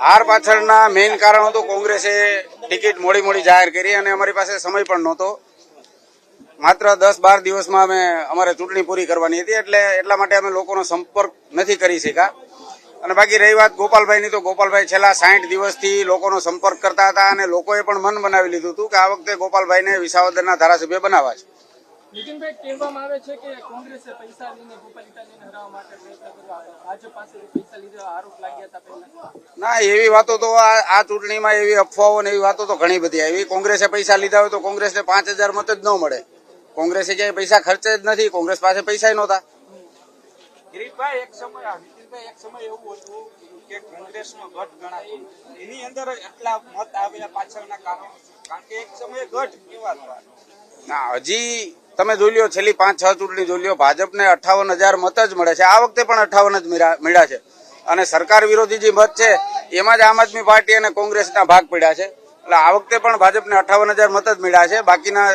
હાર પાછળના મેઇન કારણ હતું કોંગ્રેસે ટિકિટ મોડી મોડી જાહેર કરી અને અમારી પાસે સમય પણ નહોતો. માત્ર દસ બાર દિવસમાં અમે અમારે ચૂંટણી પૂરી કરવાની હતી એટલે એટલા માટે અમે લોકોનો સંપર્ક નથી કરી શક્યા. અને બાકી રહી વાત ગોપાલભાઈની, તો ગોપાલભાઈ છેલ્લા સાઠ દિવસથી લોકોનો સંપર્ક કરતા હતા અને લોકોએ પણ મન બનાવી લીધું હતું કે આ વખતે ગોપાલભાઈને વિસાવદરના ધારાસભ્ય બનાવવા છે. નીતિનભાઈ કહેવામાં આવે છે કે કોંગ્રેસે પૈસા લઈને ગોપાલિકાને હરાવવા માટે પ્રયત્ન કર્યો. ભાજપ પાસેથી પૈસા લીધા આરોપ લાગ્યા હતા પહેલા. ના એવી વાતો તો આ આ ચૂંટણીમાં એવી અફવાઓ ને એવી વાતો તો ઘણી બધી આવી. કોંગ્રેસે પૈસા લીધા હોય તો કોંગ્રેસને પાંચ હજાર મત જ ન મળે. કોંગ્રેસે ક્યાંય પૈસા ખર્ચે જ નથી. કોંગ્રેસ પાસે પૈસા નહોતા. ગિરીશભાઈ એક સમય નીતિનભાઈ એક સમય એવું હતું કે કોંગ્રેસનો ગઢ ગણાતો. એની અંદર એટલા મત આવ્યા પાછળના કારણો કારણ કે એક સમયે ગઢ કેવાતા ના હજી તમે જોઈ લ્યો, છેલ્લી પાંચ, છ ચૂંટણી જોઈ લ્યો, ભાજપને અઠાવન હજાર મત જ મળે છે. આ વખતે પણ અઠાવન જ મળ્યા છે. અને સરકાર વિરોધી જે મત છે, એમાં જ આમ આદમી પાર્ટી અને કોંગ્રેસના ભાગ પડ્યા છે. એટલે આ વખતે પણ ભાજપને અઠાવન હજાર મત જ મળ્યા છે. બાકીના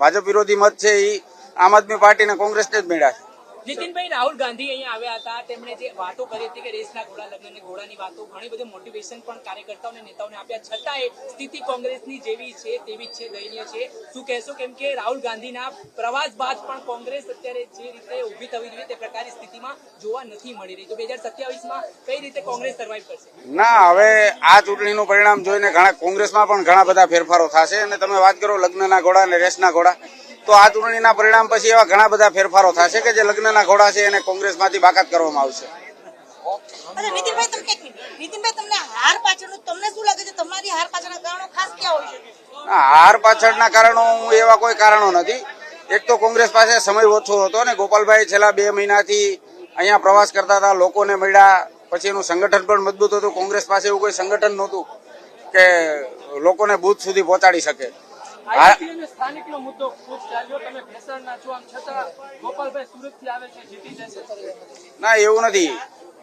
ભાજપ વિરોધી મત છે એ આમ આદમી પાર્ટી અને કોંગ્રેસને જ મળ્યા છે. નીતિનભાઈ, રાહુલ ગાંધી અહીંયા આવ્યા હતા. તેમણે જે વાતો કરી હતી કે રેસના ઘોડા લગ્ન ઘોડાની વાતો, ઘણી બધી મોટિવેશન પણ કાર્યકર્તાઓ નેતાઓને આપ્યા. છતાંય સ્થિતિ કોંગ્રેસની જેવી છે, તેવી જ છે, દયનીય છે. શું કહેશો? કેમ કે રાહુલ ગાંધીના પ્રવાસ બાદ પણ કોંગ્રેસ અત્યારે જે રીતે ઊભી થવી જોઈએ, તે પ્રકારની સ્થિતિમાં જોવા નથી મળી રહી. તો બે હજાર સત્યાવીસમાં કઈ રીતે કોંગ્રેસ સર્વાઈવ કરશે? ના, હવે આ ચૂંટણીનું પરિણામ જોઈને ઘણા કોંગ્રેસમાં પણ ઘણા બધા ફેરફારો થશે. અને તમે વાત કરો લગ્નના ઘોડા અને રેસના ઘોડા. તો આ ચૂંટણીના પરિણામ પછી એવા ઘણા બધા ફેરફારો થશે કે જે લગ્નના ઘોડા છે એને કોંગ્રેસમાંથી બાકાત કરવામાં આવશે? હાર પાછળના કારણો હું એવા કોઈ કારણો નથી. એક તો કોંગ્રેસ પાસે સમય ઓછો હતો ને ગોપાલભાઈ છેલ્લા બે મહિનાથી અહીંયા પ્રવાસ કરતા હતા લોકોને મળ્યા. પછી એનું સંગઠન પણ મજબૂત હતું. કોંગ્રેસ પાસે એવું કોઈ સંગઠન નહોતું કે લોકોને બૂથ સુધી પહોંચાડી શકે. હા, આઈપી મુદ્દો ખૂબ ચાલ્યો. તમે ભેસાણના છો આમ છતાં ગોપાલભાઈ સુરતથી આવે છે જીતી જશે. ના એવું નથી.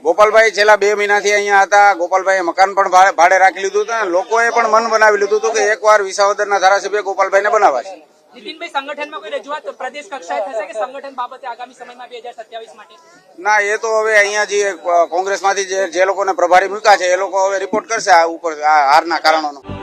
ગોપાલભાઈ છેલ્લા બે મહિનાથી અહીંયા હતા. ગોપાલભાઈએ મકાન પણ ભાડે- રાખી લીધું હતું અને લોકોએ પણ મન બનાવી લીધું હતું કે એકવાર વિસાવદરના ધારાસભ્ય ગોપાલભાઈને બનાવવા છે નીતિનભાઈ સંગઠનમાં કોઈ રજૂઆત પ્રદેશ કક્ષાએ થશે કે સંગઠન બાબતે આગામી સમયમાં બે હજાર સત્યાવીસ માટે? ના એ તો હવે અહીંયા જે કોંગ્રેસમાંથી જે જે લોકોને પ્રભારી મૂક્યા છે એ લોકો હવે રિપોર્ટ કરશે આ ઉપર આ હારના કારણોનો.